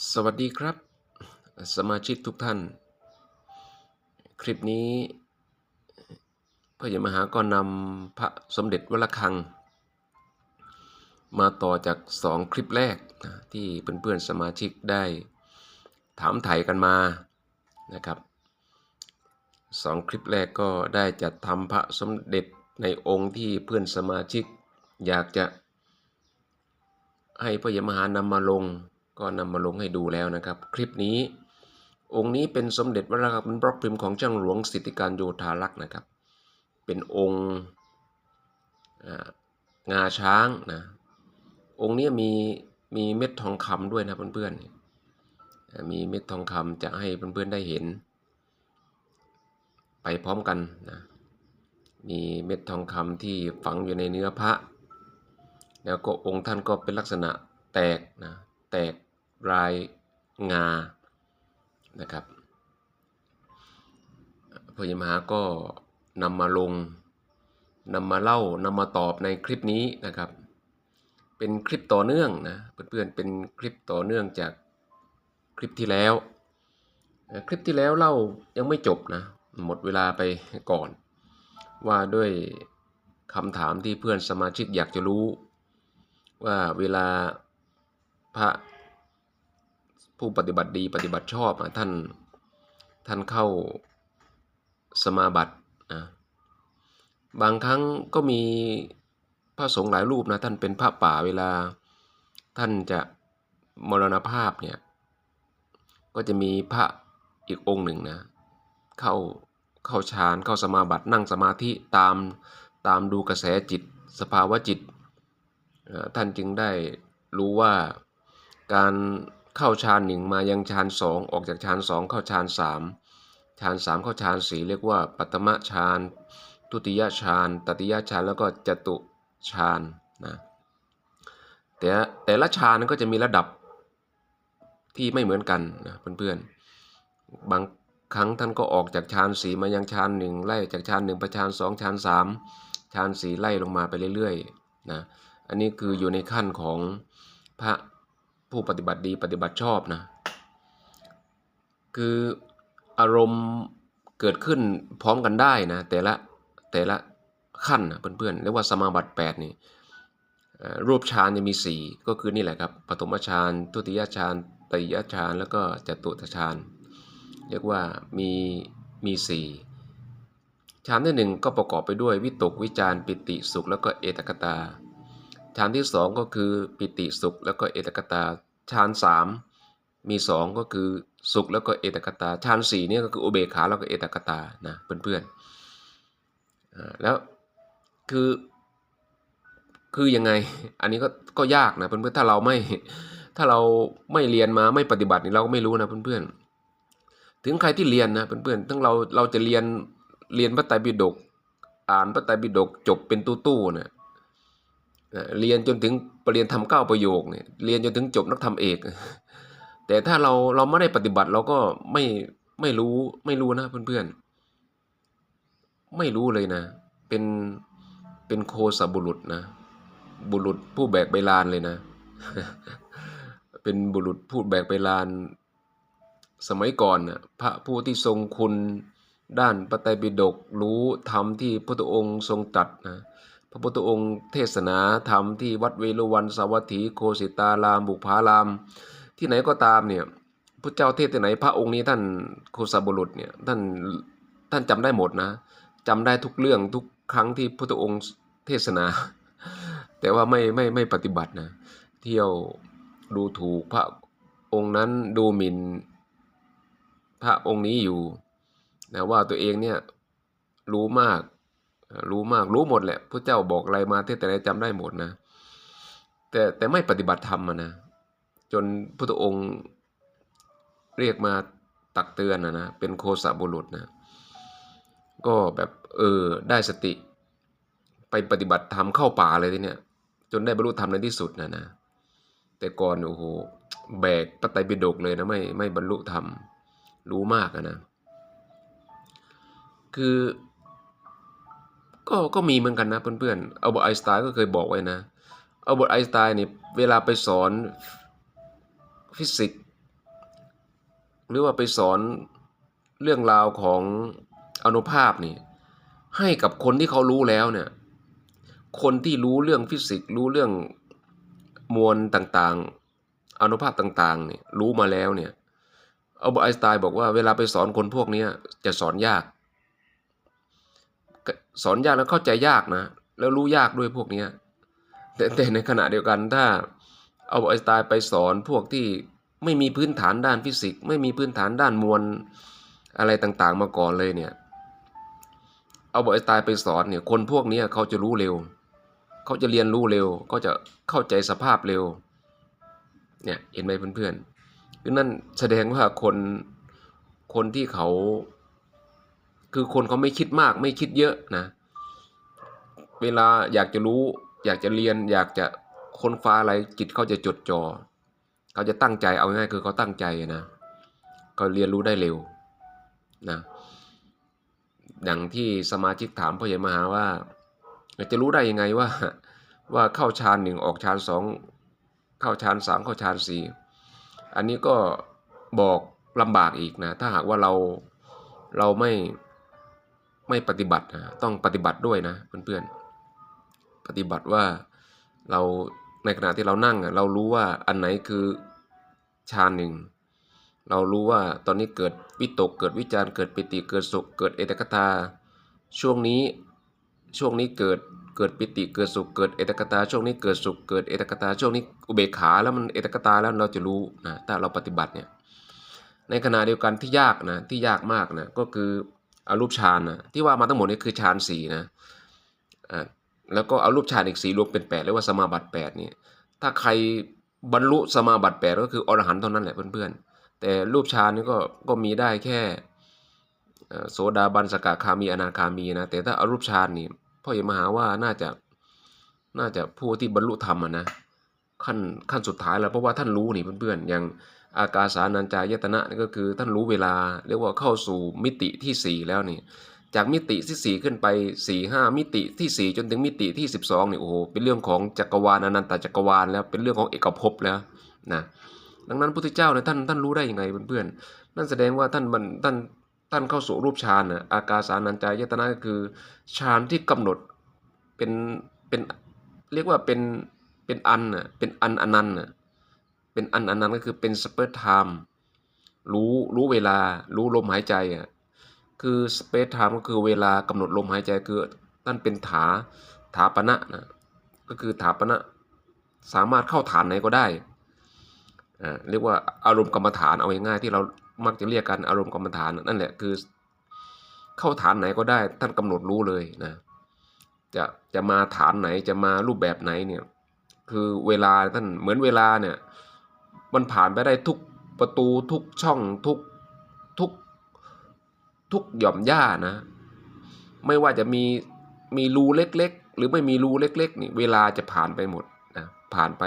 สวัสดีครับ สมาชิกทุกท่าน คลิปนี้พระยมหาก็นำพระสมเด็จวัลคัง มาต่อจากสองคลิปแรกนะที่เพื่อนๆสมาชิกได้ถามไถ่กันมานะครับสองคลิปแรกก็ได้จัดทำพระสมเด็จในองค์ที่เพื่อนสมาชิก อยากจะให้พระยมหานำมาลง ก็นำมาลงให้ดูแล้วนะครับ คลิปนี้ องค์นี้เป็นสมเด็จวรากเป็นบล็อกพิมพ์ของช่างหลวงสิทธิการโยธารักษ์นะครับ เป็นองค์งาช้างนะ องค์นี้มีมีเม็ดทองคำด้วยนะเพื่อนๆ มีเม็ดทองคำจะให้เพื่อนๆได้เห็น ไปพร้อมกันนะ มีเม็ดทองคำที่ฝังอยู่ในเนื้อพระ แล้วก็องค์ท่านก็เป็นลักษณะแตกนะ แตก รายงานะครับพระยมหาก็นำมาลงนำมาเล่านำมาตอบในคลิปนี้นะครับ เป็นคลิปต่อเนื่องนะเพื่อนๆเป็นคลิปต่อเนื่องจากคลิปที่แล้ว คลิปที่แล้วเล่ายังไม่จบนะหมดเวลาไปก่อน ว่าด้วยคำถามที่เพื่อนสมาชิกอยากจะรู้ ว่าเวลาพระ ผู้ปฏิบัติดีปฏิบัติชอบอะท่านท่านเข้าสมาบัตินะบางครั้งก็มีพระสงฆ์หลายรูปนะท่านเป็นพระป่าเวลา ท่านจะมรณภาพเนี่ยก็จะมีพระอีกองค์หนึ่งนะเข้าเข้าฌานเข้าสมาบัตินั่งสมาธิตามตามดูกระแสจิต สภาวะจิต ท่านจึงได้รู้ว่าการ เข้าฌานหนึ่งมายังฌานสองออกจากฌานสองเข้าฌานสามฌานสามเข้าฌานสี่เรียกว่าปัตมะฌานทุติยฌานตติยฌานแล้วก็จตุฌานนะแต่แต่ละฌานก็จะมีระดับที่ไม่เหมือนกันนะเพื่อนๆบางครั้งท่านก็ออกจากฌานสีมายังฌานหนึ่งไล่จากฌานหนึ่งไปฌานสองฌานสามฌานสีไล่ลงมาไปเรื่อยๆนะอันนี้คืออยู่ในขั้นของพระ ผู้ปฏิบัติดีปฏิบัติชอบนะ คืออารมณ์เกิดขึ้นพร้อมกันได้นะ แต่ละแต่ละขั้นนะเพื่อนๆเรียกว่าสมาบัติ8นี่รูปฌานจะมีสี่ก็คือนี่แหละครับปฐมฌานทุติยฌานตติยฌานแล้วก็จตุตฌานเรียกว่ามีมีสี่ฌานที่หนึ่งก็ประกอบไปด้วยวิตกวิจารปิติสุขแล้วก็เอตกตา ฌานที่สองก็คือปิติสุขแล้วก็เอตกตาฌานสามมีสองก็คือสุขแล้วก็เอตกตาฌานสี่เนี่ยก็คืออุเบกขาแล้วก็เอตกตานะเพื่อนๆอ่าแล้วคือคือยังไงอันนี้ก็ก็ยากนะเพื่อนๆถ้าเราไม่ถ้าเราไม่เรียนมาไม่ปฏิบัตินี่เราก็ไม่รู้นะเพื่อนๆถึงใครที่เรียนนะเพื่อนๆทั้งเราเราจะเรียนเรียนพระไตรปิฎกอ่านพระไตรปิฎกจบเป็นตู้ๆเนี่ย เรียนจนถึงปรริญญาธรรมเก้าประโยคเนี่ยเรียนจนถึงจบนักธรรมเอก แต่ถ้าเราเราไม่ได้ปฏิบัติเราก็ไม่ไม่รู้ไม่รู้นะเพื่อนๆ ไม่รู้เลยนะ เป็นเป็นโคสบุรุษนะ บุรุษผู้แบกใบลานเลยนะ เป็นบุรุษผู้แบกใบลาน สมัยก่อนน่ะพระผู้ที่ทรงคุณด้านปไตรปิฎกรู้ธรรมที่พระพุทธองค์ทรงตรัสนะ พระพุทธองค์เทศนาธรรมที่วัดเวรุวันสาวัตถีโคสิตาราม บุพาราม ที่ไหนก็ตามเนี่ยพระเจ้าเทศที่ไหนพระองค์นี้ท่านโคสบุรุษเนี่ยท่านท่านจำได้หมดนะจำได้ทุกเรื่องทุกครั้งที่พระพุทธองค์เทศนา แต่ว่าไม่ไม่ไม่ปฏิบัตินะเที่ยวดูถูกพระองค์นั้นดูหมิ่นพระองค์นี้อยู่นะว่าตัวเองเนี่ยรู้มาก รู้มากรู้หมดแหละพระเจ้าบอกอะไรมาเทศแต่ไหนจำได้หมดนะ แต่แต่ไม่ปฏิบัติธรรมนะ จนพระองค์เรียกมาตักเตือนนะนะเป็นโคสะบุรุษนะ ก็แบบเออได้สติ ไปปฏิบัติธรรมเข้าป่าเลยทีเนี้ยจนได้บรรลุธรรมในที่สุดนะนะแต่ก่อนโอ้โหแบกพระไตรปิฎกเลยนะไม่ไม่บรรลุธรรมรู้มากอะนะ คือ ก็ก็มีเหมือนกันนะเพื่อนๆเอาบอร์ตไอสไตน์ก็เคยบอกไว้นะเอาบอร์ตไอสไตน์เนี่ยเวลาไปสอนฟิสิกส์หรือว่าไปสอนเรื่องราวของอนุภาพนี่ให้กับคนที่เขารู้แล้วเนี่ยคนที่รู้เรื่องฟิสิกส์รู้เรื่องมวลต่างๆ อนุภาคต่างๆเนี่ยรู้มาแล้วเนี่ยเอาไอสไตน์บอกว่าเวลาไปสอนคนพวกนี้จะสอนยาก สอนยากแล้วเข้าใจยากนะ แล้วรู้ยากด้วยพวกเนี้ยแต่แต่ในขณะเดียวกันถ้าเอาไอสไตน์ไปสอนพวกที่ไม่มีพื้นฐานด้านฟิสิกส์ ไม่มีพื้นฐานด้านมวลอะไรต่างๆมาก่อนเลยเนี่ยเอาไอสไตน์ไปสอนเนี่ยคนพวกนี้เขาจะรู้เร็ว เขาจะเรียนรู้เร็วเขาจะเข้าใจสภาพเร็วเนี่ยเห็นไหมเพื่อนๆคือนั่นแสดงว่าคนคนที่เขา คือคนเขาไม่คิดมากไม่คิดเยอะนะ เวลาอยากจะรู้ อยากจะเรียน อยากจะค้นคว้าอะไรจิตเขาจะจดจอ่อเขาจะตั้งใจเอาง่ายคือเขาตั้งใจนะก็เรียนรู้ได้เร็วนะอย่างที่สมาชิกถามพ่อใหญ่มหาว่าจะรู้ได้ยังไงว่า ว่าเข้าฌานหนึ่งออกฌานสองเข้าฌานสามเข้าฌานสี่อันนี้ก็บอกลำบากอีกนะ ถ้าหากว่าเราเราไม่ ไม่ปฏิบัตินะต้องปฏิบัติด้วยนะเพื่อนๆ ปฏิบัติว่าเราในขณะที่เรานั่งเรารู้ว่าอันไหนคือฌานหนึ่งเรารู้ว่าตอนนี้เกิดวิตกเกิดวิจารเกิดปิติเกิดสุขเกิดเอตกตา ช่วงนี้ช่วงนี้เกิดเกิดปิติเกิดสุขเกิดเอตกตา ช่วงนี้เกิดสุขเกิดเอตกตา ช่วงนี้อุเบกขาแล้วมันเอตกตาแล้วเราจะรู้นะถ้าเราปฏิบัติเนี่ยในขณะเดียวกันที่ยากนะที่ยากมากนะก็คือ เอารูปฌานนะที่ว่ามาทั้งหมดนี้คือฌานสี่นะอ่าแล้วก็เอารูปฌานอีกสี่รวมเป็นแปดเรียกว่าสมาบัติแปดนี่ถ้าใครบรรลุสมาบัติแปดก็คืออรหันต์เท่านั้นแหละเพื่อนๆ แต่รูปฌานนี่ก็ก็มีได้แค่โสดาบันสกคามีอนาคามีนะแต่ถ้าอารูปฌานนี่พ่อเอกมหาว่าน่าจะน่าจะผู้ที่บรรลุธรรมนะขั้นขั้นสุดท้ายแล้วเพราะว่าท่านรู้นี่เพื่อนๆอย่าง อากาสานัญจายตนะนี่ก็คือท่านรู้เวลาเรียกว่าเข้าสู่มิติที่สี่แล้วนี่จากมิติที่สี่ขึ้นไปสี่ห้ามิติที่สี่จนถึงมิติที่สิบสองนี่โอ้โหเป็นเรื่องของจักรวาลอนันตจักรวาลแล้วเป็นเรื่องของเอกภพแล้วนะดังนั้นพระพุทธเจ้าเนี่ยท่านท่านรู้ได้ยังไงเพื่อนๆนั่นแสดงว่าท่านมันท่านท่านเข้าสู่รูปฌานนะอากาสานัญจายตนะก็คือฌานที่กำหนดเป็นเป็นเรียกว่าเป็นเป็นอันน่ะเป็นอันอนันต์น่ะ เป็นอันอันนั้นก็คือเป็นสเปอร์ไทม์รู้รู้เวลารู้ลมหายใจอะคือสเปซไทม์ก็คือเวลากำหนดลมหายใจคือท่านเป็นถาถาปณะนะก็คือถาปณะสามารถเข้าฐานไหนก็ได้อ่าเรียกว่าอารมณ์กรรมฐานเอาง่ายๆที่เรามักจะเรียกกันอารมณ์กรรมฐานนั่นแหละคือ เข้าฐานไหนก็ได้ ท่านกำหนดรู้เลยนะจะจะมาฐานไหนจะมารูปแบบไหนเนี่ยคือเวลาท่านเหมือนเวลาเนี่ย มันผ่านไปได้ทุกประตูทุกช่องทุกทุกทุกหย่อมหญ้านะ ไม่ว่าจะมีมีรูเล็กๆ หรือไม่มีรูเล็กๆนี่เวลาจะผ่านไปหมดนะผ่านไป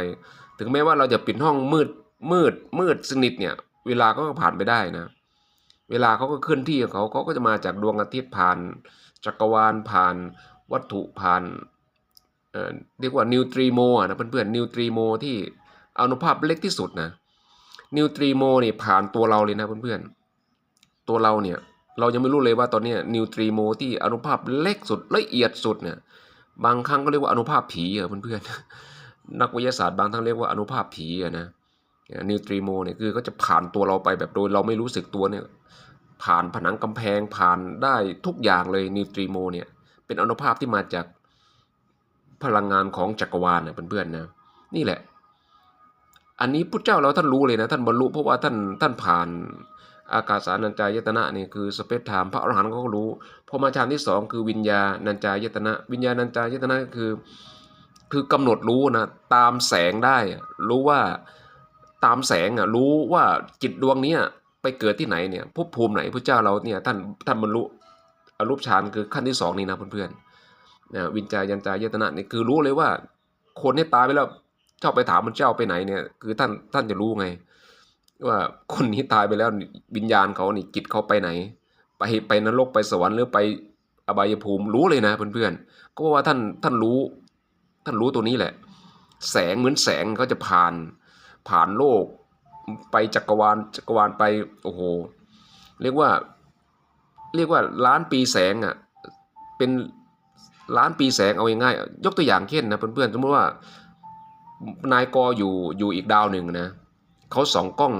ถึงแม้ว่าเราจะปิดห้องมืดมืดมืดสนิทเนี่ย เวลาก็ผ่านไปได้นะ เวลาเขาก็เคลื่อนที่ของเขาเขาก็จะมาจากดวงอาทิตย์ผ่าน จักรวาลผ่านวัตถุผ่านเอ่อเรียกว่านิวตรีโมนะเพื่อนๆนิวตรีโมที่ อนุภาพเล็กที่สุดนะนิวตรีโมนี่ผ่านตัวเราเลยนะเพื่อนๆตัวเราเนี่ยเรายังไม่รู้เลยว่าตอนนี้นิวตรีโมที่อนุภาพเล็กสุดละเอียดสุดเนี่ยบางครั้งก็เรียกว่าอนุภาพผีอะเพื่อนๆนักวิทยาศาสตร์บางท่านเรียกว่าอนุภาพผีอะนะนิวตรีโมเนี่ยคือก็จะผ่านตัวเราไปแบบโดยเราไม่รู้สึกตัวเนี่ยผ่านผนังกำแพงผ่านได้ทุกอย่างเลยนิวตรีโมเนี่ยเป็นอนุภาพที่มาจากพลังงานของจักรวาลนะเพื่อนๆนะนี่แหละ อันนี้พุทธเจ้าเราท่านรู้เลยนะท่านบรรลุเพราะว่าท่านท่านผ่านอากาสานัญจายตนะนี่คือสเปซไทม์พระอรหันต์ก็รู้พอมาฌานที่สองคือวิญญาณัญจายตนะ วิญญาณัญจายตนะก็คือ คือกำหนดรู้นะตามแสงได้ รู้ว่าตามแสงอะรู้ว่าจิตดวงนี้ไปเกิดที่ไหนเนี่ยภพภูมิไหนพระเจ้าเราเนี่ยท่านท่านบรรลุอรูปฌานคือขั้นที่สองนี่นะเพื่อนๆนะวิญญาณัญจายตนะนี่คือรู้เลยว่าคนที่ตายไปแล้ว เจ้าไปถามพระเจ้าไปไหนเนี่ย คือท่านท่านจะรู้ไง ว่าคนนี้ตายไปแล้ววิญญาณเขานี่จิตเขาไปไหน ไปไปนรกไปสวรรค์หรือไปอบายภูมิรู้เลยนะเพื่อนๆก็ว่าท่านท่านรู้ ท่านรู้ตัวนี้แหละ แสงเหมือนแสงเขาจะผ่าน ผ่านโลก ไปจักรวาลจักรวาลไปโอ้โหเรียกว่า เรียกว่าล้านปีแสงอะเป็นล้านปีแสงเอาง่ายๆยกตัวอย่างเช่นนะเพื่อนๆสมมติว่า นายกออยู่อยู่อีกดาวหนึ่งนะเขาส่องกล้อง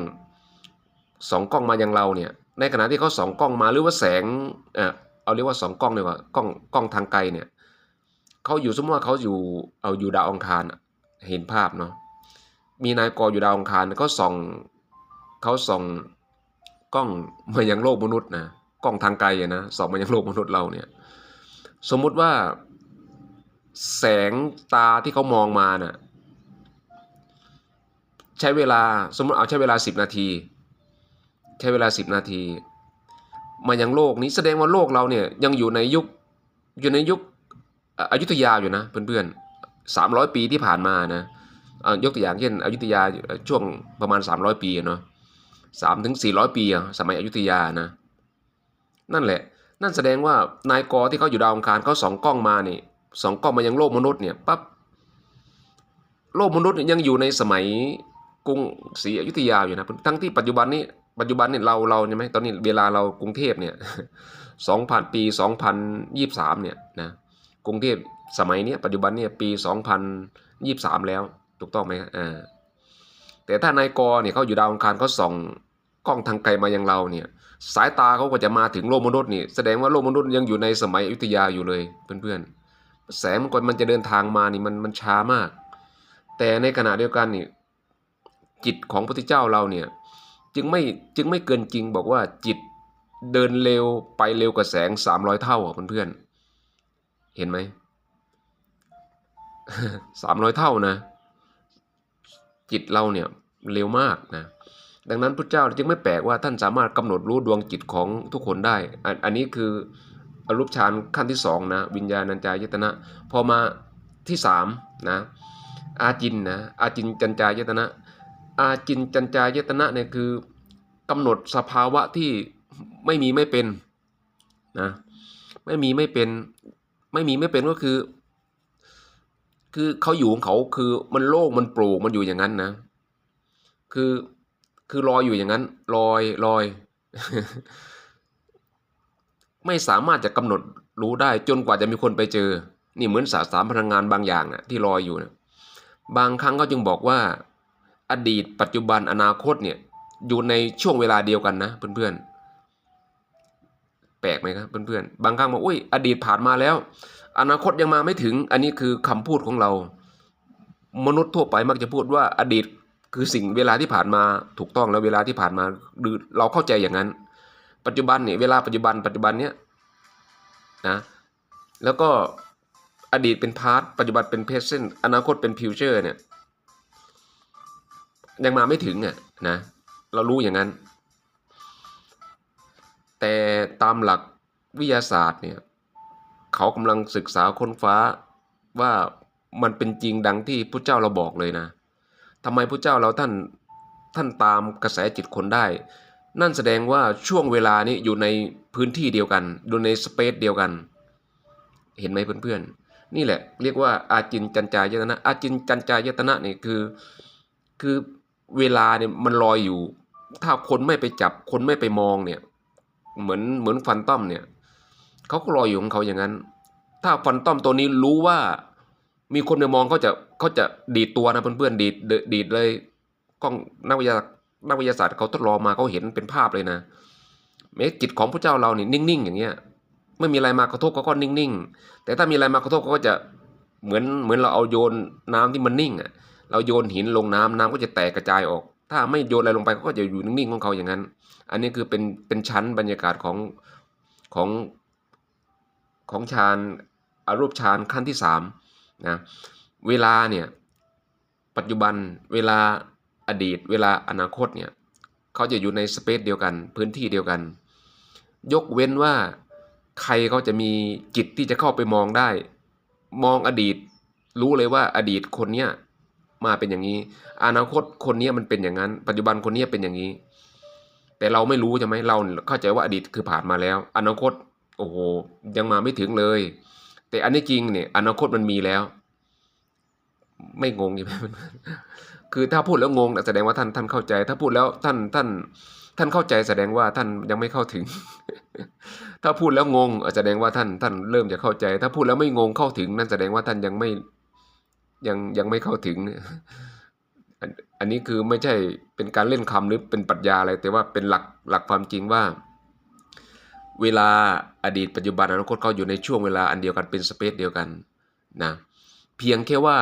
สองกล้องมายังเราเนี่ย ในขณะที่เขาส่องกล้องมาหรือว่าแสงเออเอาเรียกว่าสองกล้องเลยว่ากล้องกล้องทางไกลเนี่ยเขาอยู่สมมติว่าเขาอยู่เอาอยู่ดาวอังคารเห็นภาพเนาะมีนายกออยู่ดาวอังคารเขาส่องเขาส่องกล้องมายังโลกมนุษย์นะกล้องทางไกลนะส่องมายังโลกมนุษย์เราเนี่ยสมมุติว่าแสงตาที่เขามองมาน่ะ ใช้เวลาสมมติเอาใช้เวลา 10 นาที ใช้เวลา 10 นาที มายังโลกนี้แสดงว่าโลกเราเนี่ยยังอยู่ในยุคอยู่ในยุคอะอยุธยาอยู่นะเพื่อนๆสามร้อยปีที่ผ่านมานะยกตัวอย่างเช่นอยุธยาช่วงประมาณ 300 ปีอะเนาะสามถึงสี่ร้อยปีสมัยอยุธยานะนั่นแหละ นั่นแสดงว่านายกอที่เขาอยู่ดาวอังคารเขาสองกล้องมานี่สองกล้องมายังโลกมนุษย์เนี่ยปั๊บโลกมนุษย์ยังอยู่ในสมัย กรุงศรีอยุธยาอยู่นะทั้งที่ปัจจุบันนี้ปัจจุบันเนี่ยเราเราใช่ไหมตอนนี้เวลาเรากรุงเทพเนี่ยสองพันปีสองพันยี่สามเนี่ยนะกรุงเทพสมัยนี้ปัจจุบันเนี่ยปีสองพันยี่สามแล้วถูกต้องไหมอ่าแต่ถ้านายกเนี่ยเขาอยู่ดาวอังคารเขาส่องกล้องทางไกลมายังเราเนี่ย สายตาเขาก็จะมาถึงโลกมนุษย์นี่แสดงว่าโลกมนุษย์ยังอยู่ในสมัยอยุธยาอยู่เลยเพื่อนๆแสงมันก่อนมันจะเดินทางมานี่มันมันช้ามาก แต่ในขณะเดียวกันนี่ จิตของพระพุทธเจ้าเราเนี่ยจึงไม่จึงไม่เกินจริงบอกว่าจิตเดินเร็วไปเร็วกว่าแสงสามร้อยเท่าอะเพื่อนๆเห็นไหมสามร้อยเท่านะ จิตเราเนี่ยเร็วมากนะดังนั้นพระเจ้าจึงไม่แปลกว่าท่านสามารถกำหนดรู้ดวงจิตของทุกคนได้อันอันนี้คืออรูปฌานขั้นที่สองนะวิญญาณัญจายตนะ พอมาที่สามนะอาจินนะอาจินจัญจายตนะ อาจินจัญจายตนะเนี่ยคือกำหนดสภาวะที่ไม่มีไม่เป็นนะไม่มีไม่เป็นไม่มีไม่เป็นก็คือ คือเขาอยู่ของเขาคือมันโล่งมันโปร่งมันอยู่อย่างนั้นนะ คือคือลอยอยู่อย่างนั้นลอยลอย ไม่สามารถจะกำหนดรู้ได้จนกว่าจะมีคนไปเจอ นี่เหมือนสาสารพลังงานบางอย่างนะที่ลอยอยู่นะบางครั้งก็จึงบอกว่า อดีต ปัจจุบันอนาคตเนี่ยอยู่ในช่วงเวลาเดียวกันนะเพื่อนๆแปลกไหมครับเพื่อนๆบางครั้งบอกอุ้ยอดีตผ่านมาแล้ว อนาคตยังมาไม่ถึง อันนี้คือคำพูดของเรา มนุษย์ทั่วไปมักจะพูดว่าอดีตคือสิ่งเวลาที่ผ่านมาถูกต้องแล้วเวลาที่ผ่านมาหรือเราเข้าใจอย่างนั้น ปัจจุบันเนี่ยเวลาปัจจุบันปัจจุบันเนี้ยนะแล้วก็อดีตเป็นพาสปัจจุบันเป็นเพรสเซนต์อนาคตเป็นฟิวเจอร์เนี่ย ยังมาไม่ถึงอะนะ เรารู้อย่างนั้น แต่ตามหลักวิทยาศาสตร์เนี่ยเขากำลังศึกษาค้นฟ้าว่ามันเป็นจริงดังที่พระเจ้าเราบอกเลยนะทำไมพระเจ้าเราท่านท่านตามกระแสจิตคนได้ นั่นแสดงว่าช่วงเวลานี้อยู่ในพื้นที่เดียวกันอยู่ในสเปซเดียวกัน เห็นไหมเพื่อนๆ นี่แหละ เรียกว่าอาจินจัญจายตนะ อาจินจัญจายตนะนี่คือ คือ เวลาเนี่ยมันลอยอยู่ ถ้าคนไม่ไปจับคนไม่ไปมองเนี่ย เหมือนเหมือนฟันต้อมเนี่ยเขาก็ลอยอยู่ของเขาอย่างนั้น ถ้าฟันต้อมตัวนี้รู้ว่า มีคนไปมองเขาจะเขาจะดีดตัวนะเพื่อนๆดีดเดดีดเลยกล้องนักวิทยานักวิทยาศาสตร์เขาทดลองมาเขาเห็นเป็นภาพเลยนะแม้จิตของพระเจ้าเราเนี่ยนิ่งๆอย่างเงี้ยไม่มีอะไรมากระทบเขาก็นิ่งๆแต่ถ้ามีอะไรมากระทบเขาก็จะเหมือนเหมือนเราเอาโยนน้ำที่มันนิ่งอะ เราโยนหินลงน้ำน้ำก็จะแตกกระจายออก ถ้าไม่โยนอะไรลงไปก็จะอยู่นิ่งๆของเขาอย่างนั้น อันนี้คือเป็นเป็นชั้นบรรยากาศของของของฌานอารูปฌานขั้นที่สามนะเวลาเนี่ยปัจจุบันเวลาอดีต เวลาอนาคตเนี่ยเขาจะอยู่ในสเปซเดียวกัน พื้นที่เดียวกัน ยกเว้นว่าใครเขาจะมีจิตที่จะเข้าไปมองได้ มองอดีต รู้เลยว่าอดีตคนเนี้ย มาเป็นอย่างนี้ อนาคตคนนี้มันเป็นอย่างนั้น ปัจจุบันคนนี้เป็นอย่างนี้ แต่เราไม่รู้ใช่ไหมเราเข้าใจว่าอดีตคือผ่านมาแล้ว อนาคตโอ้โหยังมาไม่ถึงเลย แต่อันนี้จริงเนี่ยอนาคตมันมีแล้ว ไม่งงใช่ไหมคือถ้าพูดแล้วงงน่ะแสดงว่าท่านท่านเข้าใจ ถ้าพูดแล้วท่านท่าน ท่านเข้าใจแสดงว่าท่านยังไม่เข้าถึง ถ้าพูดแล้วงงอะแสดงว่าท่านท่านเริ่มจะเข้าใจ ถ้าพูดแล้วไม่งงเข้าถึง นั่นแสดงว่าท่านยังไม่ ยังยังไม่เข้าถึง อันนี้คือไม่ใช่เป็นการเล่นคำหรือเป็นปรัชญาอะไร แต่ว่าเป็นหลักหลักความจริงว่า เวลาอดีตปัจจุบันอนาคตเขาอยู่ในช่วงเวลาอันเดียวกันเป็นสเปซเดียวกันนะเพียงแค่ว่า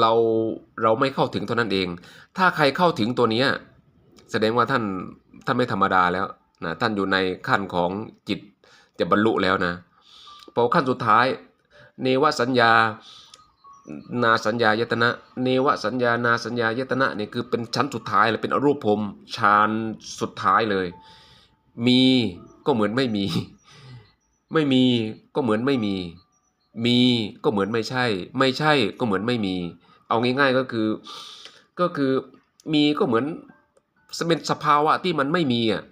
เราเราไม่เข้าถึงเท่านั้นเอง ถ้าใครเข้าถึงตัวนี้แสดงว่าท่านท่านไม่ธรรมดาแล้วนะท่านอยู่ในขั้นของจิตจะบรรลุแล้วนะพอขั้นสุดท้าย เนวสัญญา นาสัญญายตนะ เนวสัญญานาสัญญายตนะนี่ยคือเป็นชั้นสุดท้ายเลยเป็นอรูปภพฌานสุดท้ายเลย มีก็เหมือนไม่มี ไม่มีก็เหมือนไม่มี มีก็เหมือนไม่ใช่ ไม่ใช่ก็เหมือนไม่มี เอาง่ายๆก็คือ ก็คือมีก็เหมือนเป็นสภาวะที่มันไม่มีอะ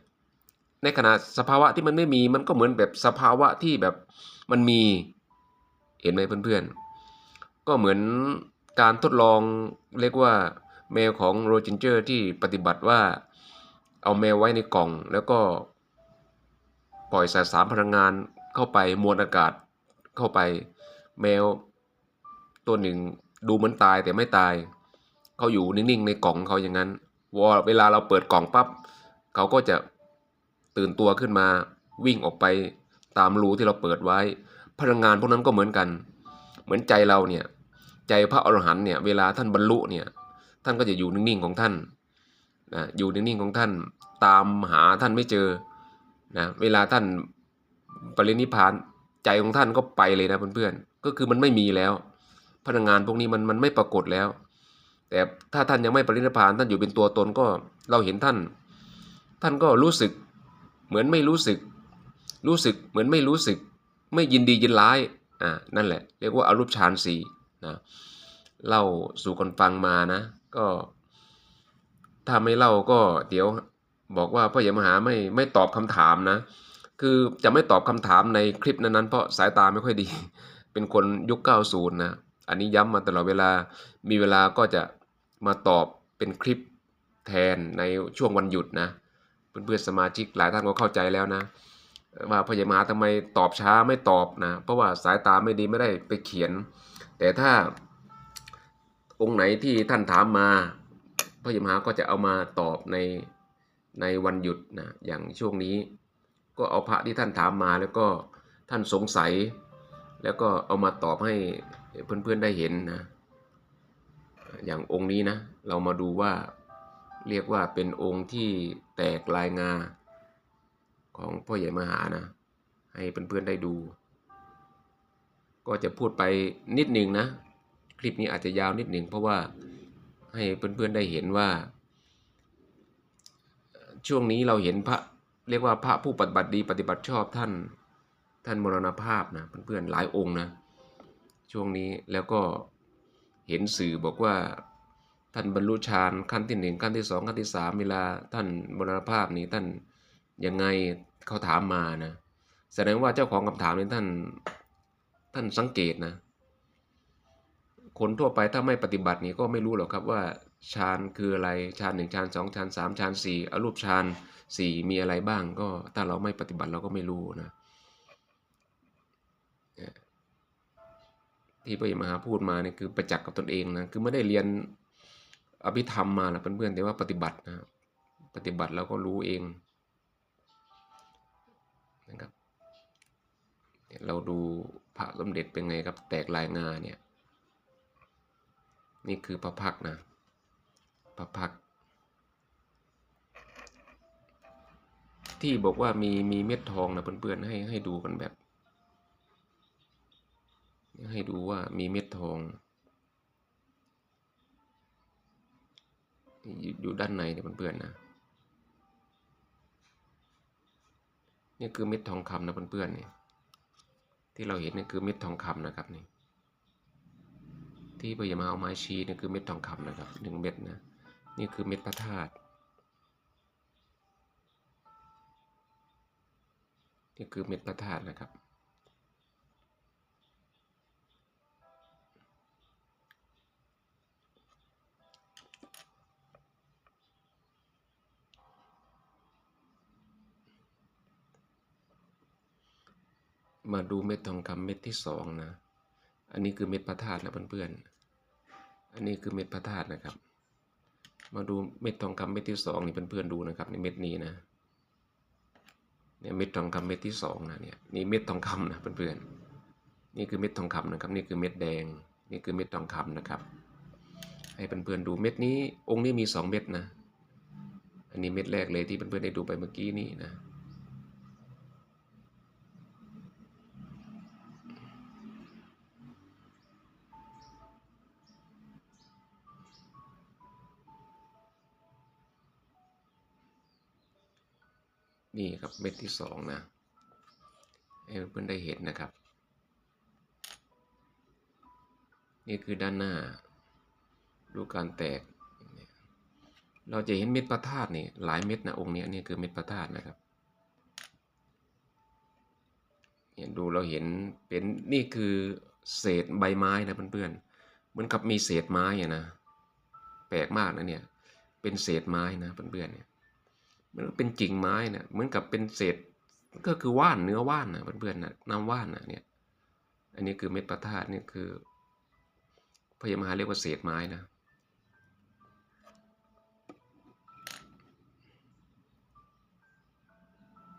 ในขณะสภาวะที่มันไม่มีมันก็เหมือนแบบสภาวะที่แบบมันมี เห็นไหมเพื่อนๆ ก็เหมือนการทดลองเรียกว่าแมวของโรจินเจอร์ที่ปฏิบัติว่าเอาแมวไว้ในกล่อง แล้วก็ปล่อยสายสารพลังงานเข้าไปมวลอากาศเข้าไปแมวตัวหนึ่งดูเหมือนตายแต่ไม่ตาย เขาอยู่นิ่งๆในกล่องเขาอย่างนั้นวอเวลาเราเปิดกล่องปั๊บเขาก็จะตื่นตัวขึ้นมาวิ่งออกไปตามรูที่เราเปิดไว้ พลังงานพวกนั้นก็เหมือนกัน เหมือนใจเราเนี่ย ใจพระอรหันต์เนี่ยเวลาท่านบรรลุเนี่ยท่านก็จะอยู่นิ่งๆของท่านนะอยู่นิ่งๆของท่านตามหาท่านไม่เจอนะเวลาท่านปรินิพานใจของท่านก็ไปเลยนะเพื่อนๆก็คือมันไม่มีแล้ว พลังงานพวกนี้มันมันไม่ปรากฏแล้ว แต่ถ้าท่านยังไม่ปรินิพพานท่านอยู่เป็นตัวตนก็เราเห็นท่าน ท่านก็รู้สึกเหมือนไม่รู้สึก รู้สึกเหมือนไม่รู้สึก ไม่ยินดียินร้ายอ่านั่นแหละ เรียกว่าอารูปฌานสี่ นะเล่าสู่กันฟังมานะ ก็ถ้าไม่เล่าก็เดี๋ยวบอกว่าพ่อใหญ่มหาไม่ไม่ตอบคำถามนะ คือจะไม่ตอบคำถามในคลิปนั้นๆเพราะสายตาไม่ค่อยดี เป็นคนยุค 90 นะ อันนี้ย้ำมาตลอดเวลามีเวลาก็จะมาตอบเป็นคลิปแทนในช่วงวันหยุดนะเพื่อนๆสมาชิกหลายท่านก็เข้าใจแล้วนะ ว่าพ่อใหญ่มหาทำไมตอบช้าไม่ตอบนะ เพราะว่าสายตาไม่ดีไม่ได้ไปเขียน แต่ถ้าองค์ไหนที่ท่านถามมาพ่อใหญ่มหาก็จะเอามาตอบในในวันหยุดนะอย่างช่วงนี้ก็เอาพระที่ท่านถามมาแล้วก็ท่านสงสัย แล้วก็เอามาตอบให้เพื่อนๆได้เห็นนะอย่างองค์นี้นะเรามาดูว่าเรียกว่าเป็นองค์ที่แตกลายงาของพ่อใหญ่มหานะ ให้เพื่อนๆได้ดู ก็จะพูดไปนิดหนึ่งนะ คลิปนี้อาจจะยาวนิดหนึ่งเพราะว่าให้เพื่อนๆได้เห็นว่า ช่วงนี้เราเห็นพระเรียกว่าพระผู้ปฏิบัติดีปฏิบัติชอบท่านท่านมรณภาพนะเพื่อนๆหลายองค์นะช่วงนี้แล้วก็เห็นสื่อบอกว่าท่านบรรลุฌานขั้นที่หนึ่งขั้นที่สองขั้นที่สามเวลาท่านมรณภาพนี้ท่านยังไงเขาถามมานะแสดงว่าเจ้าของคำถามนี้ท่าน ท่านสังเกตนะ คนทั่วไปถ้าไม่ปฏิบัตินี่ก็ไม่รู้หรอกครับว่าฌานคืออะไรฌานหนึ่งฌานสองฌานสามฌานสี่อรูปฌานสี่มีอะไรบ้าง ก็ถ้าเราไม่ปฏิบัติเราก็ไม่รู้นะที่พระมหาพูดมาเนี่ยคือประจักษ์กับตนเองนะคือไม่ได้เรียนอภิธรรมมานะเพื่อนๆแต่ว่าปฏิบัตินะปฏิบัติแล้วก็รู้เองนะครับเราดู พระสมเด็จเป็นไงครับ แตกลายงาเนี่ย นี่คือพระพักนะ พระพัก ที่บอกว่ามีมีเม็ดทองนะเพื่อนๆให้ให้ดูกันแบบ ให้ดูว่ามีเม็ดทอง อยู่ด้านในเนี่ยเพื่อนๆนะนี่คือเม็ดทองคำนะเพื่อนๆเนี่ย ที่เราเห็นนี่คือเม็ดทองคำนะครับนี่ที่พยามาเอาไม้ชี้นี่คือเม็ดทองคำนะครับหนึ่งเม็ดนะนี่คือเม็ดพระธาตุนี่คือเม็ดพระธาตุนะครับ มาดูเม็ดทองคำเม็ดที่สองนะ อันนี้คือเม็ดพระธาตุนะเพื่อนๆ อันนี้คือเม็ดพระธาตุนะครับ มาดูเม็ดทองคำเม็ดที่สองนี่เพื่อนๆดูนะครับในเม็ดนี้นะ เนี่ยเม็ดทองคำเม็ดที่สองนะเนี่ยนี่เม็ดทองคำนะเพื่อนๆ นี่คือเม็ดทองคำนะครับ นี่คือเม็ดแดง นี่คือเม็ดทองคำนะครับ ให้เพื่อนๆดูเม็ดนี้องค์นี้มีสองเม็ดนะ อันนี้เม็ดแรกเลยที่เพื่อนๆได้ดูไปเมื่อกี้นี่นะ นี่ครับเม็ดที่สองนะให้เพื่อนๆได้เห็นนะครับ นี่คือด้านหน้า ดูการแตก เราจะเห็นเม็ดพระธาตุนี่หลายเม็ดนะองค์นี้นี่คือเม็ดพระธาตุนะครับเนี่ยดูเราเห็นเป็นนี่คือเศษใบไม้นะเพื่อนๆเหมือนกับมีเศษไม้อะนะแปลกมากนะเนี่ยเป็นเศษไม้นะเพื่อนๆเนี่ย มันเป็นกิ่งไม้นะเหมือนกับเป็นเศษ ก็คือว่านเนื้อว่านนะเพื่อนๆนะน้ำว่านนะเนี่ย อันนี้คือเม็ดพระธาตุนี่คือพระยามหาเรียกว่าเศษไม้นะ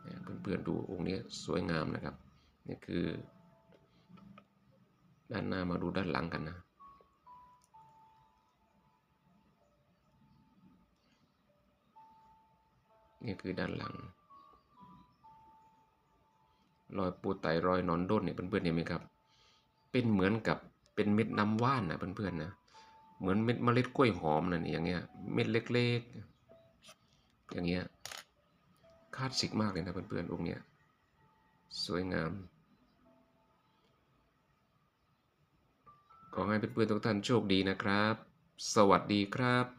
เนี่ยเพื่อนๆดูองค์นี้สวยงามนะครับ นี่คือ ด้านหน้ามาดูด้านหลังกันนะ นี่คือด้านหลัง รอยปูไตรอยนอนด้นเนี่ยเพื่อนๆเห็นไหมครับ เป็นเหมือนกับเป็นเม็ดน้ำว่านนะเพื่อนๆนะ เหมือนเม็ดเมล็ดกล้วยหอมนั่นอย่างเงี้ย เม็ดเล็กๆ อย่างเงี้ย คาสสิกมากเลยนะเพื่อนๆองค์เนี้ย สวยงามขอให้เพื่อนๆทุกท่านโชคดีนะครับ สวัสดีครับ